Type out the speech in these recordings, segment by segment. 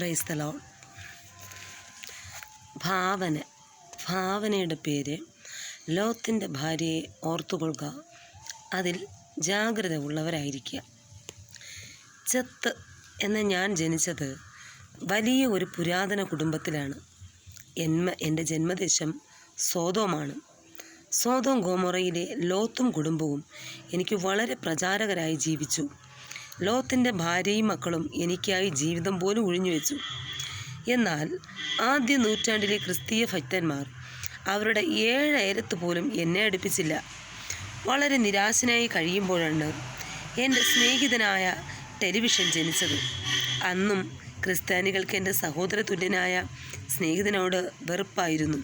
Praise the ഭാവന ഭാവനയുടെ പേര് ലോത്തിന്റെ ഭാര്യയെ ഓർത്തുകൊള്ളുക. അതിൽ ജാഗ്രത ഉള്ളവരായിരിക്കുക. ചെത്ത് എന്ന ഞാൻ ജനിച്ചത് വലിയ ഒരു പുരാതന കുടുംബത്തിലാണ്. എന്മ എന്റെ ജന്മദേശം സോതോമാണ്. സോതോം ഗോമൊറയിലെ ലോത്തും കുടുംബവും എനിക്ക് വളരെ പ്രചാരകരായി ജീവിച്ചു. ലോത്തിന്റെ ഭാര്യയും മക്കളും എനിക്കായി ജീവിതം പോലും ഒഴിഞ്ഞു വെച്ചു. എന്നാൽ ആദ്യ നൂറ്റാണ്ടിലെ ക്രിസ്തീയ ഭക്തന്മാർ അവരുടെ ഏഴ് അയലത്ത് പോലും എന്നെ അടുപ്പിച്ചില്ല. വളരെ നിരാശനായി കഴിയുമ്പോഴാണ് എന്റെ സ്നേഹിതനായ ടെലിവിഷൻ ജനിച്ചത്. അന്നും ക്രിസ്ത്യാനികൾക്ക് എന്റെ സഹോദര തുല്യനായ സ്നേഹിതനോട് വെറുപ്പായിരുന്നു.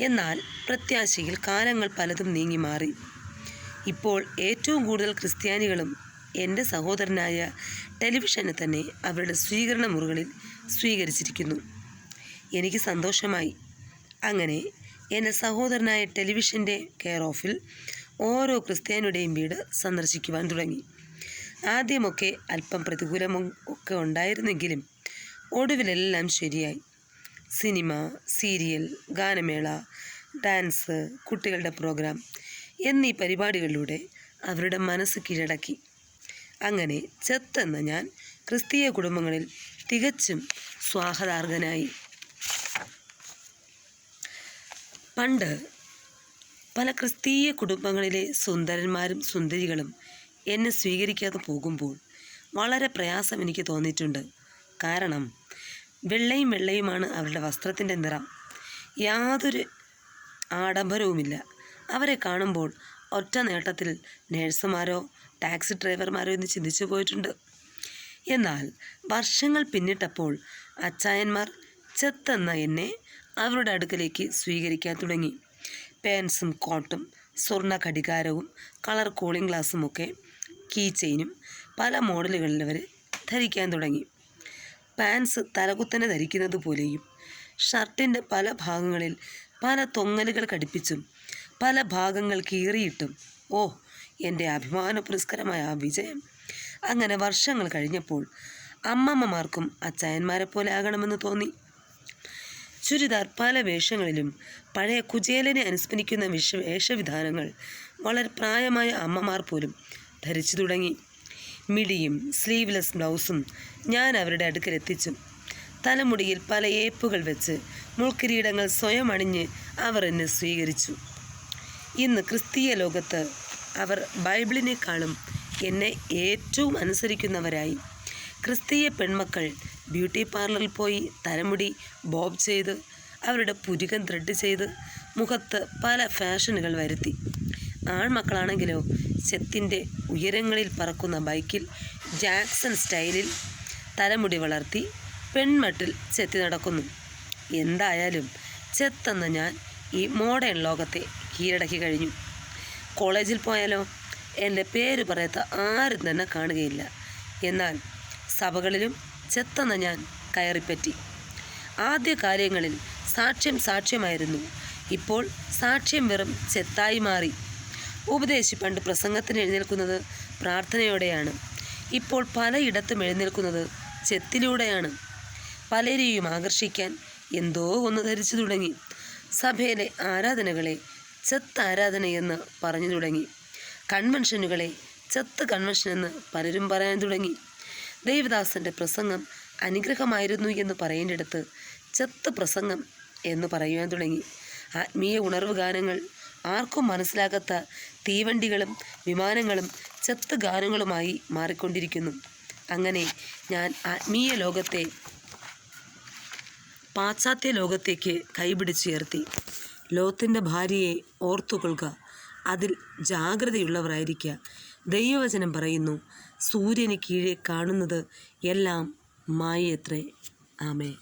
എന്നാൽ പ്രത്യാശയിൽ കാലങ്ങൾ പലതും നീങ്ങി മാറി. ഇപ്പോൾ ഏറ്റവും കൂടുതൽ ക്രിസ്ത്യാനികളും എന്റെ സഹോദരനായ ടെലിവിഷനെ തന്നെ അവരുടെ സ്വീകരണ മുറികളിൽ സ്വീകരിച്ചിരിക്കുന്നു. എനിക്ക് സന്തോഷമായി. അങ്ങനെ എന്റെ സഹോദരനായ ടെലിവിഷന്റെ കെയർ ഓഫിൽ ഓരോ ക്രിസ്ത്യാനിയുടെയും വീട് സന്ദർശിക്കുവാൻ തുടങ്ങി. ആദ്യമൊക്കെ അല്പം പ്രതികൂലം ഒക്കെ ഉണ്ടായിരുന്നെങ്കിലും ഒടുവിലെല്ലാം ശരിയായി. സിനിമ സീരിയൽ ഗാനമേള ഡാൻസ് കുട്ടികളുടെ പ്രോഗ്രാം എന്നീ പരിപാടികളിലൂടെ അവരുടെ മനസ്സ് കീഴടക്കി. അങ്ങനെ ചെത്തെന്ന ഞാൻ ക്രിസ്തീയ കുടുംബങ്ങളിൽ തികച്ചും സ്വാഗതാർഹനായി. പണ്ട് പല ക്രിസ്തീയ കുടുംബങ്ങളിലെ സുന്ദരന്മാരും സുന്ദരികളും എന്നെ സ്വീകരിക്കാതെ പോകുമ്പോൾ വളരെ പ്രയാസം എനിക്ക് തോന്നിയിട്ടുണ്ട്. കാരണം വെള്ളയും വെള്ളയുമാണ് അവരുടെ വസ്ത്രത്തിന്റെ നിറം. യാതൊരു ആഡംബരവുമില്ല. അവരെ കാണുമ്പോൾ ഒറ്റ നേട്ടത്തിൽ നേഴ്സുമാരോ ടാക്സി ഡ്രൈവർമാരോ എന്ന് ചിന്തിച്ചു പോയിട്ടുണ്ട്. എന്നാൽ വർഷങ്ങൾ പിന്നിട്ടപ്പോൾ അച്ചായന്മാർ ചെത്തെന്ന എന്നെ അവരുടെ അടുക്കലേക്ക് സ്വീകരിക്കാൻ തുടങ്ങി. പാൻസും കോട്ടും സ്വർണ ഘടികാരവും കളർ കൂളിംഗ് ഗ്ലാസ്സുമൊക്കെ കീ ചെയിനും പല മോഡലുകളിൽ അവർ ധരിക്കാൻ തുടങ്ങി. പാൻസ് തലകുത്തനെ ധരിക്കുന്നത് പോലെയും ഷർട്ടിന്റെ പല ഭാഗങ്ങളിൽ പല തൊങ്ങലുകൾ കടിപ്പിച്ചും പല ഭാഗങ്ങൾ കീറിയിട്ടും ഓ എന്റെ അഭിമാന പുരസ്കരമായ ആ വിജയം. അങ്ങനെ വർഷങ്ങൾ കഴിഞ്ഞപ്പോൾ അമ്മമ്മമാർക്കും അച്ചായന്മാരെ പോലെ ആകണമെന്ന് തോന്നി. ചുരിദാർ പല വേഷങ്ങളിലും പഴയ കുചേലനെ അനുസ്മരിക്കുന്ന വിഷ വേഷവിധാനങ്ങൾ വളരെ പ്രായമായ അമ്മമാർ പോലും ധരിച്ചു തുടങ്ങി. മിടിയും സ്ലീവ്ലെസ് ബ്ലൗസും ഞാൻ അവരുടെ അടുക്കൽ എത്തിച്ചു. തലമുടിയിൽ പല ഏപ്പുകൾ വെച്ച് മുൾക്കിരീടങ്ങൾ സ്വയം അണിഞ്ഞ് അവർ എന്നെ സ്വീകരിച്ചു. ഇന്ന് ക്രിസ്തീയ ലോകത്ത് അവർ ബൈബിളിനേക്കാളും എന്നെ ഏറ്റവും അനുസരിക്കുന്നവരായി. ക്രിസ്തീയ പെൺമക്കൾ ബ്യൂട്ടി പാർലറിൽ പോയി തലമുടി ബോബ് ചെയ്ത് അവരുടെ പുരികം ത്രെഡ് ചെയ്ത് മുഖത്ത് പല ഫാഷനുകൾ വരുത്തി. ആൺമക്കളാണെങ്കിലോ ചെത്തിന്റെ ഉയരങ്ങളിൽ പറക്കുന്ന ബൈക്കിൽ ജാക്സൺ സ്റ്റൈലിൽ തലമുടി വളർത്തി പെൺമട്ടിൽ ചെത്തി നടക്കുന്നു. എന്തായാലും ചെത്തെന്ന ഞാൻ ഈ മോഡേൺ ലോകത്തെ കീഴടക്കി കഴിഞ്ഞു. കോളേജിൽ പോയാലോ? എന്റെ പേര് പറയാത്ത ആരും തന്നെ കാണുകയില്ല. എന്നാൽ സഭകളിലും ചെത്തന്ന ഞാൻ കയറിപ്പറ്റി. ആദ്യ കാര്യങ്ങളിൽ സാക്ഷ്യം സാക്ഷ്യമായിരുന്നു. ഇപ്പോൾ സാക്ഷ്യം വെറും ചെത്തായി മാറി. ഉപദേശി പണ്ട് പ്രസംഗത്തിന് എഴുന്നേൽക്കുന്നത് പ്രാർത്ഥനയോടെയാണ്. ഇപ്പോൾ പലയിടത്തും എഴുന്നേൽക്കുന്നത് ചെത്തിലൂടെയാണ്. പലരെയും ആകർഷിക്കാൻ എന്തോ ഒന്ന് ധരിച്ചു തുടങ്ങി. സഭയിലെ ആരാധനകളെ ചെത്ത് ആരാധനയെന്ന് പറഞ്ഞു തുടങ്ങി. കൺവെൻഷനുകളെ ചെത്ത് കൺവെൻഷൻ എന്ന് പലരും പറയാൻ തുടങ്ങി. ദേവദാസന്റെ പ്രസംഗം അനുഗ്രഹമായിരുന്നു എന്ന് പറയേണ്ടിടത്ത് ചെത്ത് പ്രസംഗം എന്ന് പറയുവാൻ തുടങ്ങി. ആത്മീയ ഉണർവ് ഗാനങ്ങൾ ആർക്കും മനസ്സിലാകാത്ത തീവണ്ടികളും വിമാനങ്ങളും ചെത്ത് ഗാനങ്ങളുമായി മാറിക്കൊണ്ടിരിക്കുന്നു. അങ്ങനെ ഞാൻ ആത്മീയ ലോകത്തെ പാശ്ചാത്യ ലോകത്തേക്ക് കൈപിടിച്ചുയർത്തി. ലോത്തിന്റെ ഭാര്യയെ ഓർത്തുകൊള്ളുക അതിൽ ജാഗ്രതയുള്ളവരായിരിക്കുക. ദൈവവചനം പറയുന്നു സൂര്യന് കീഴെ കാണുന്നത് എല്ലാം മായത്രേ ആമേ